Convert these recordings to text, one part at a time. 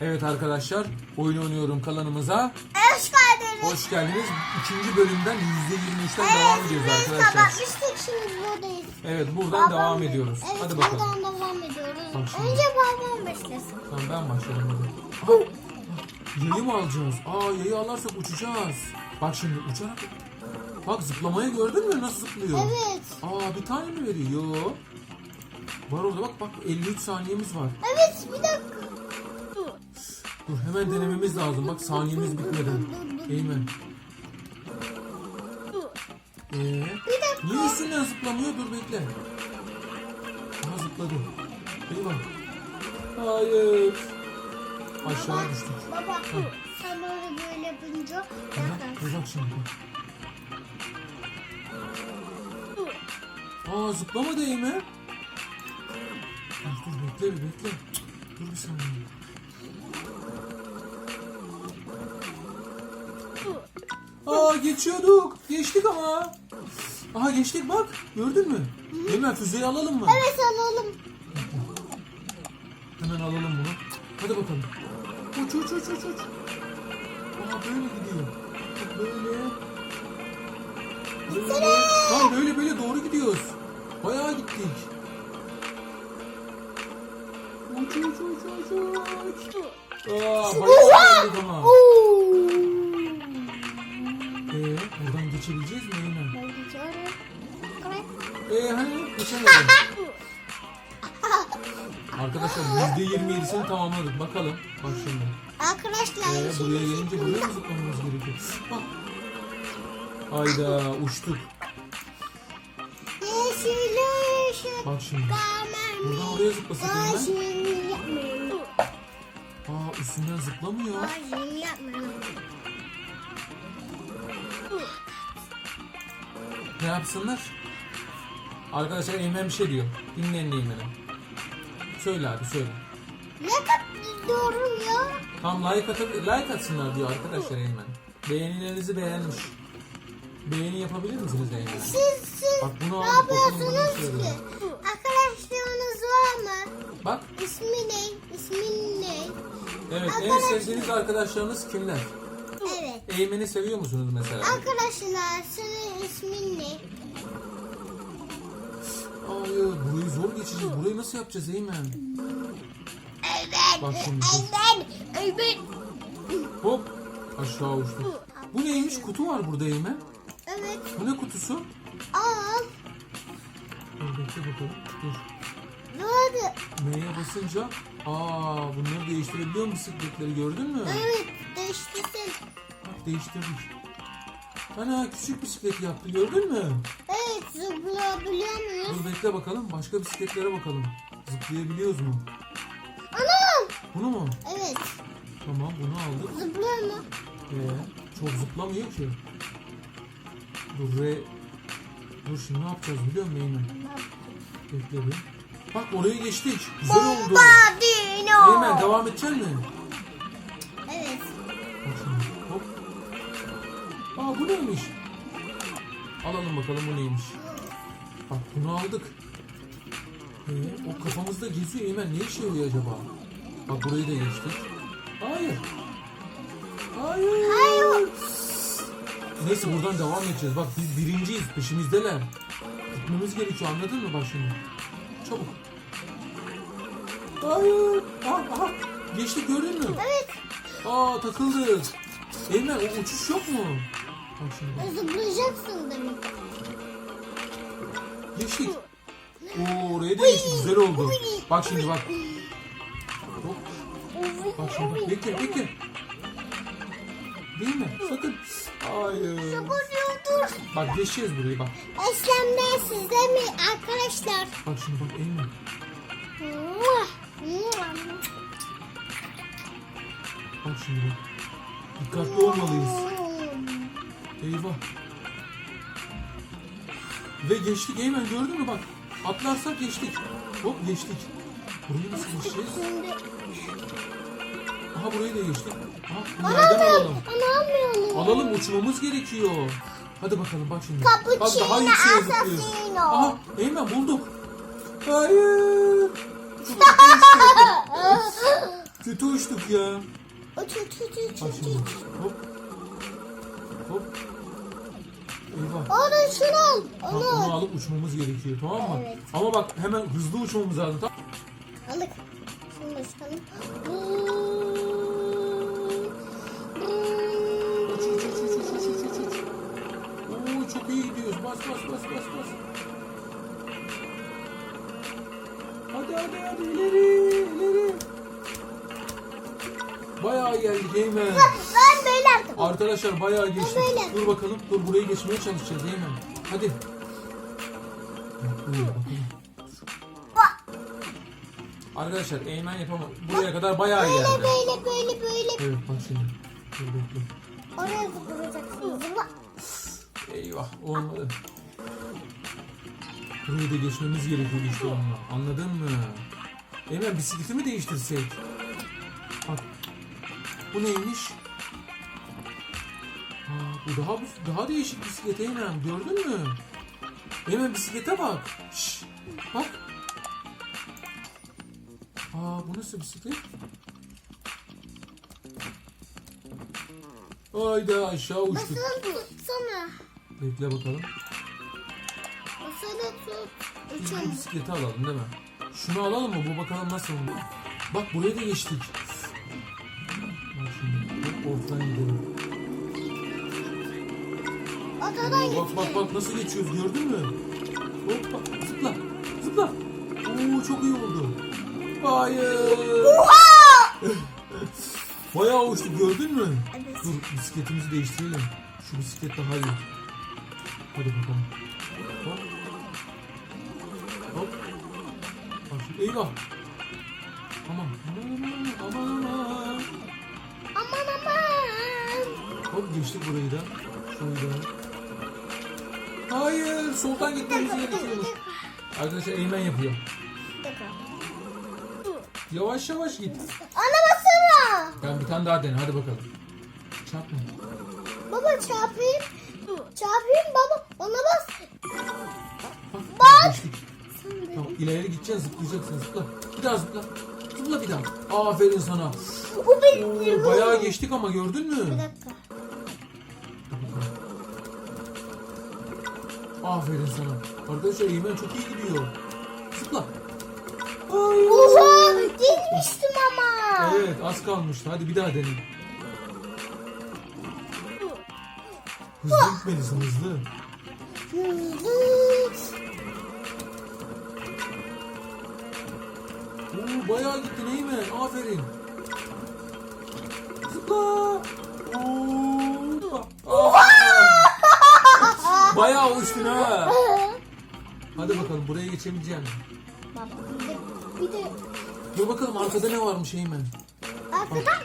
Evet arkadaşlar, oyun oynuyorum kanalımıza. Hoş geldiniz. Hoş geldiniz. İkinci bölümden %23'ten devam ediyoruz arkadaşlar. kapatmıştık şimdi buradayız. Evet, buradan Babam- devam ediyoruz. Evet Hadi bakalım. buradan devam ediyoruz. Bak şimdi. Önce babam başlasın. Tamam ben başladım hadi. Yayı mı alacağız? Aa yayı alırsak uçacağız. Bak şimdi uçarak. Bak zıplamayı gördün mü nasıl zıplıyor? Evet. Aa bir tane mi veriyor? Yo. Var orada bak bak 53 saniyemiz var. Evet bir dakika. Dur hemen denememiz lazım. Bak saniyemiz bitmedi. Eymen. Ee, niye üstünden zıplamıyor? Dur bekle. Aha zıpladı. Eyvah. Hayır. Aşağı düştük. Baba sen böyle böyle yapınca Aha, dur bak şimdi. Aa zıplamadı Eymen. Dur dur bekle bir bekle. Dur bir saniye. Aa geçiyorduk. Geçtik ama. Aha geçtik bak. Gördün mü? Eymen füzeyi alalım mı? Evet alalım. Hemen alalım bunu. Hadi bakalım. Uç uç uç uç uç. Aa böyle gidiyor. Bak Böyle. Böyle. Lan böyle böyle doğru gidiyoruz. Bayağı gittik. Uç uç uç uç uç. Aa bayağı geldik ama. Oo. Geçebileceğiz mi Eymen? Ben. Ee hani geçemedim. Arkadaşlar %27'sini tamamladık. Bakalım. Bak şimdi. Arkadaşlar Ee, buraya gelince buraya mı zıplamamız gerekiyor? Bak. Hayda uçtuk. yeşil ışık Bak şimdi. Buradan oraya zıplasak hemen. Aa üstünden zıplamıyor. Başını yapmayın. Ne yapsınlar? Arkadaşlar Eymen bir şey diyor. Dinleyin Eymen'i. Söyle abi söyle. Ne kadar gidiyorum ya? Tam like, atıp, like atsınlar diyor arkadaşlar Eymen. Beğenilerinizi beğenmiş. Beğeni yapabilir misiniz Eymen? Siz siz Bak bunu ne aldık, yapıyorsunuz ki? Arkadaşlarınız var mı? Bak İsmi ne? İsmin ne? evet en sevdiğiniz arkadaşlarınız kimler? Evet. Eymen'i seviyor musunuz mesela? Arkadaşlar senin ismin ne? Hayır burayı zor geçeceğiz. Burayı nasıl yapacağız Eymen? Evet. Bak şimdi. Evet. Evet. Hop aşağı uçtuk. Bu neymiş? Kutu var burada Eymen. Evet. Bu ne kutusu? Al. Dur bekle bakalım. Dur. Ne oldu? Neye basınca? Aa bunları değiştirebiliyor musun bisikletleri gördün mü? Evet. Değiştirsin. Bak değiştirdik. Ana küçük bisiklet yaptı gördün mü? Evet. Zıplayabiliyor muyuz? Dur bekle bakalım. Başka bisikletlere bakalım. Zıplayabiliyoruz mu? Anam. Bunu mu? Evet. Tamam bunu aldık. Zıplıyor mu? Ee, çok zıplamıyor ki. Dur re... Dur şimdi ne yapacağız biliyor musun Eymen? Bekle bir. Bak oraya geçtik. Güzel oldu. Bombardino. Eymen devam edecek mi? Bu neymiş? Alalım bakalım bu neymiş. Bak bunu aldık. Ee, o kafamızda geziyor Eymen ne işe yarıyor acaba? Bak burayı da geçtik. Hayır. Hayır. Hayır. Neyse buradan devam edeceğiz. Bak biz birinciyiz peşimizdeler. Gitmemiz gerekiyor anladın mı bak şimdi? Çabuk. Hayır. Aha, aha. Geçtik gördün mü? Evet. Aa takıldık. Eymen o uçuş yok mu? Şimdi bak. Zıplayacaksın demek. Geçtik. Oo oraya da geçtik. Güzel oldu. Bak şimdi bak. Hop. Bak şimdi bak. Bekle bekle. Değil mi? Sakın. Hayır. Zıplıyordur. Bak geçeceğiz burayı bak. Eslemde size mi arkadaşlar? Bak şimdi bak muah. Bak şimdi bak. Dikkatli olmalıyız. Eyvah. Ve geçtik Eymen gördün mü bak. Atlarsak geçtik. Hop geçtik. Burayı nasıl geçeceğiz? Aha burayı da geçtik. Aha bunlardan alalım. Alalım uçmamız gerekiyor. Hadi bakalım bak şimdi. Cappuccino bak daha yükseğe zıplıyoruz. assassino. Aha Eymen bulduk. Hayır. Çok yükseğe Kötü uçtuk ya. Uç uç uç uç Bak uç. şimdi. Hop. Hop. Onu şunu al. Bak, Onu onu al. alıp uçmamız gerekiyor tamam mı? Evet. Ama bak hemen hızlı uçmamız lazım. Tamam. Alık. Şunu da çıkalım. Uç uç uç uç uç uç uç uç. Oo çok iyi gidiyoruz. Bas bas bas bas bas. Hadi hadi hadi ileri ileri. Bayağı geldik Eymen. Arkadaşlar bayağı. Böyle. Dur bakalım. Dur burayı geçmeye çalışacağız Eymen. Hadi. Bak, buraya bakalım. Arkadaşlar Eymen yapamadı. Buraya kadar bayağı Böyle geldi. böyle böyle böyle. Evet bak şimdi. Dur bekle. Oraya zıplayacaksın. Zıpla. Eyvah olmadı. Burayı da geçmemiz gerekiyor işte onunla. Anladın mı? Eymen bisikleti mi değiştirsek? Bak. Bu neymiş? Bu daha daha değişik bisiklet Eymen. Gördün mü? Eymen bisiklete bak. Şş, bak. Aa bu nasıl bisiklet? Hayda aşağı uçtuk. Basılı tutsana. Bekle bakalım. Basılı tut. Biz bu Uçalım. bisikleti alalım değil mi? Şunu alalım mı? Bu bakalım nasıl oldu. Bak buraya da geçtik. Bak şimdi. Offline gidelim. Odadan Bak bak bak nasıl geçiyoruz gördün mü? Hop bak zıpla. Zıpla. Oo çok iyi oldu. Hayır. Bayağı uçtuk gördün mü? Evet. Dur bisikletimizi değiştirelim. Şu bisiklet daha iyi. Hadi bakalım. Hop. Hop. Bak şimdi eyvah. Aman aman aman aman aman. Aman aman. Hop geçtik burayı da. Şurayı da. Hayır soldan gitmemiz gerekiyormuş. Arkadaşlar Eymen yapıyor. Bir. Yavaş yavaş git. Ana basana. Ben bir tane daha dene hadi bakalım. Çarpma. Baba çarpayım. Çarpayım baba. Ona bas. Bak. Tamam ileri gideceksin zıplayacaksın zıpla. Bir daha zıpla. Zıpla bir daha. Aferin sana. O benim. Oo, bayağı geçtik ama gördün Bir mü? dakika. Aferin sana. Arkadaşlar Eymen çok iyi gidiyor. Zıpla. Ay. Oha gitmiştim ama. Evet az kalmıştı. Hadi bir daha dene. Hızlı gitmelisin hızlı. Oo, bayağı gittin Eymen. Aferin. Zıpla. Oo. Aa. Bayağı uçtun ha. Hadi bakalım buraya geçebileceğim. Bak, bir de, Dur bakalım arkada ne varmış Eymen. arkadan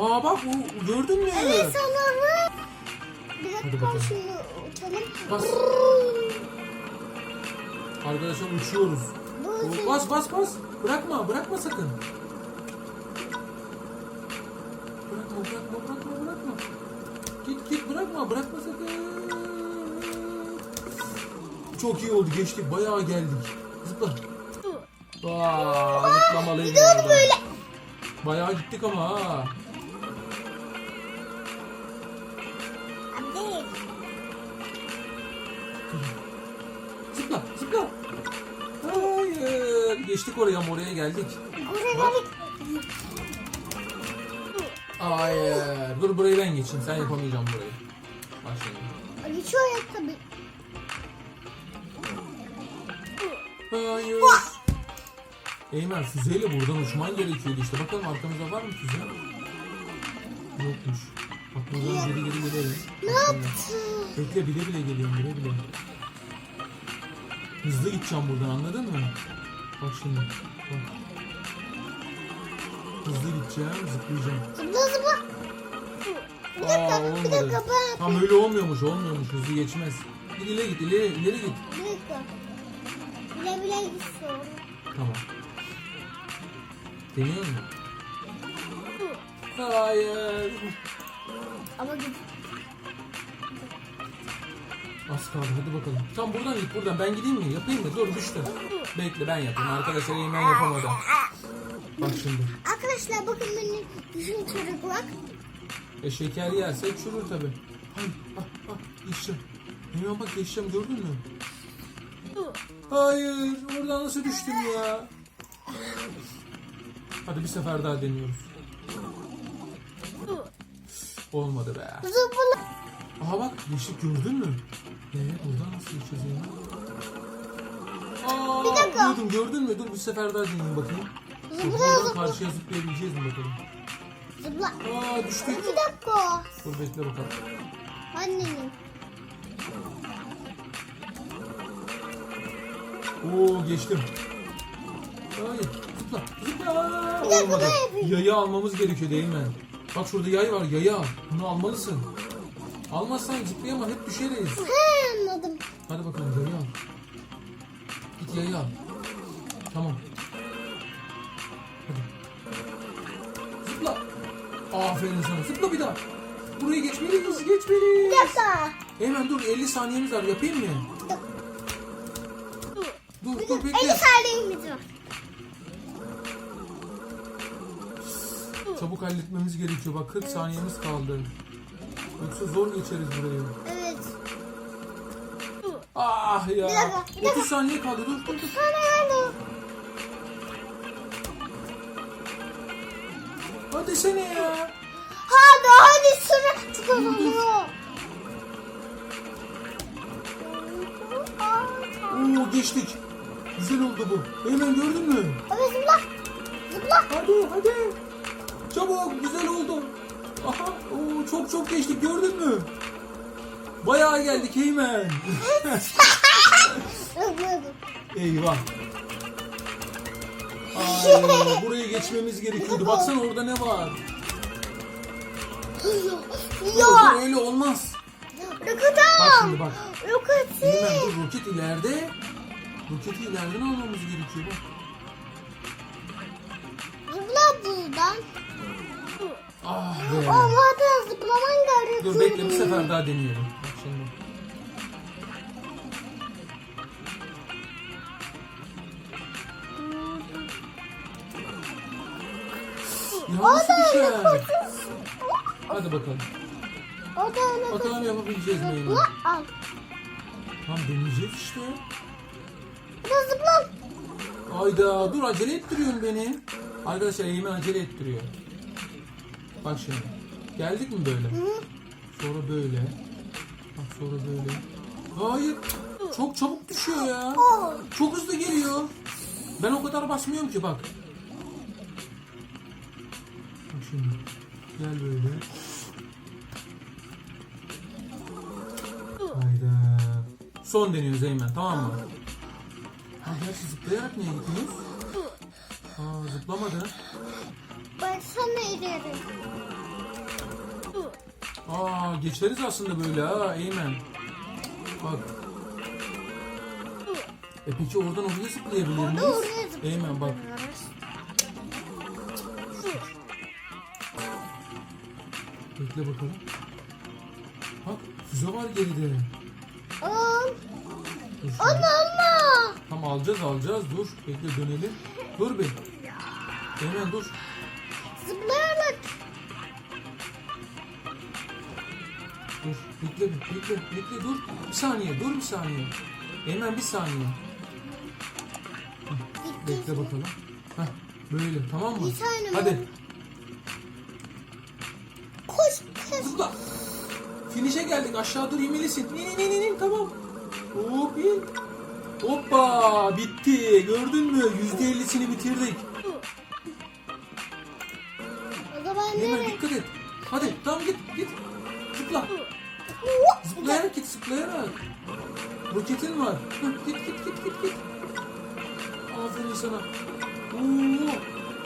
Aa bak bu gördün mü? evet sanırım. Bir Hadi dakika bakalım. şunu uçalım. Bas. Arkadaşlar uçuyoruz. Bu Oo, Bas bas bas. Bırakma bırakma sakın. Bırakma bırakma bırakma bırakma. Git git bırakma bırakma sakın. Çok iyi oldu geçtik bayağı geldik. Zıpla. Aa, zıplamalıydım. orada. böyle. Bayağı gittik ama ha. Abi. Zıpla zıpla. Hayır. Geçtik oraya ama oraya geldik. Oraya Bak. geldik. Hayır. Dur burayı ben geçeyim. Sen yapamayacaksın burayı. Bak şimdi. Geçiyor ya tabii. Hayır. Eymen füzeyle buradan uçman gerekiyordu işte. Bakalım arkamızda var mı füze? Yokmuş. Bak buradan geri geri gelelim. Ne yaptın? Bekle bile bile geliyorum bile bile. Hızlı gideceğim buradan anladın mı? Bak şimdi. Bak. Hızlı gideceğim, zıplayacağım. Zıpla zıpla. Bir Aa dakika, bir olmadı. dakika ben. Tam öyle olmuyormuş, olmuyormuş. Hızlı geçmez. Git ileri git, ileri, ileri git. Bir dakika. Bile bile gitsin. Tamam. Deniyor musun? Hayır. Ama git. Az kaldı hadi bakalım. Tam buradan git buradan. Ben gideyim mi? Yapayım mı? Dur düştü. Bekle ben yapayım. Arkadaşlar Eymen yapamadı. Bak şimdi. Arkadaşlar bakın beni düşün çocuklar. E şeker yerse çürür tabi. Hay ah ah geçeceğim. Hemen bak geçeceğim gördün mü? Hayır oradan nasıl düştüm ya? Hadi bir sefer daha deniyoruz. Olmadı be. Zıpla. Aha bak yeşil gördün mü? Ee buradan nasıl geçeceğiz ya? Aa, Bir dakika. Gördüm gördün mü? Dur bir sefer daha deneyeyim bakayım. Zıpla, buradan zıpla. karşıya zıplayabileceğiz mi bakalım? Zıpla. Aa düştük. Bir dakika. Dur bekle bakalım. Annenin. Oo geçtim. Hayır zıpla zıpla. Bir dakika, Olmadı. ben yapayım. Yayı almamız gerekiyor değil mi? Bak şurada yay var yayı al. Bunu almalısın. Almazsan zıplayamam hep düşeriz. He anladım. Hadi bakalım yayı al. Git yayı al. Aferin sana. Zıpla bir daha. Burayı geçmeliyiz. Geçmeliyiz. Bir dakika. Hemen dur 50 saniyemiz var. Yapayım mı? Dur dur 50 bekle. saniyemiz var. Çabuk halletmemiz gerekiyor. Bak 40 saniyemiz kaldı. Yoksa zor geçeriz burayı. Evet. Ah ya. Bir dakika, bir dakika. 30 saniye kaldı. Dur dur dur. Sana. Hadi sene ya. Sıra çıkalım. Oo geçtik. Güzel oldu bu. Hemen gördün mü? Hadi zıpla. Zıpla. Hadi hadi. Çabuk güzel oldu. Aha oo, çok çok geçtik gördün mü? Bayağı geldik Eymen. Eyvah. Ay, burayı geçmemiz gerekiyordu. Baksana orada ne var? Ya. Öyle olmaz. Bak Roketam. şimdi bak. Roketi. Hemen dur roket ileride. Roketi ileriden almamız gerekiyor bak. Zıpla buradan. Ah be. Olmadı zıplaman gerekiyor. Dur bekle bir sefer daha deneyelim. Bak şimdi. Ya nasıl düşer? Hadi bakalım. O da öyle. Bakalım yapabileceğiz mi Eymen? Zıpla al. Tamam deneyeceğiz işte. Bu da zıpla. Ayda dur acele ettiriyorsun beni. Arkadaşlar Eymen acele ettiriyor. Bak şimdi. Geldik mi böyle? Sonra böyle. Bak sonra böyle. Hayır. Çok çabuk düşüyor ya. Çok hızlı geliyor. Ben o kadar basmıyorum ki bak. Bak şimdi. Gel böyle. Hayda. Son deniyoruz Eymen tamam mı? Ha gerçi zıplayarak niye gittiniz? Aa zıplamadı. Baksana ileri. Aa geçeriz aslında böyle ha Eymen. Bak. E peki oradan oraya zıplayabilir miyiz? oraya zıplayabiliriz. Eymen bak. Bekle bakalım. Bak füze var geride. Al. Dur şöyle. Alma alma. Tamam alacağız alacağız dur. Bekle dönelim. Dur bir. Eymen dur. Zıplayarak. Dur. Bekle bir. Bekle. Bekle dur. Bir saniye. Dur bir saniye. Eymen bir saniye. Bekle bakalım. Heh, böyle tamam mı? Bir saniye. Hadi Finish'e geldik aşağı dur inmelisin. İn in in in, tamam. Hop in. Hoppa bitti gördün mü? Yüzde ellisini bitirdik. O zaman Hemen nereye? dikkat et. Hadi tamam git git. Zıpla. Zıplayarak git zıplayarak. Roketin var. Git git git git git. Aferin sana. Oo.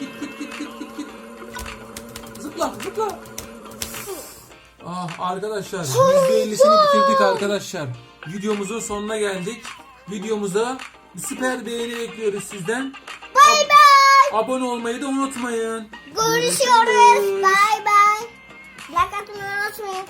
Git git git git git git. Zıpla zıpla. Ah arkadaşlar %50'sini bitirdik arkadaşlar. Videomuzun sonuna geldik. Videomuza süper beğeni bekliyoruz sizden. Bay bay. Abone olmayı da unutmayın. Görüşürüz. Bay bay. Like atmayı unutmayın.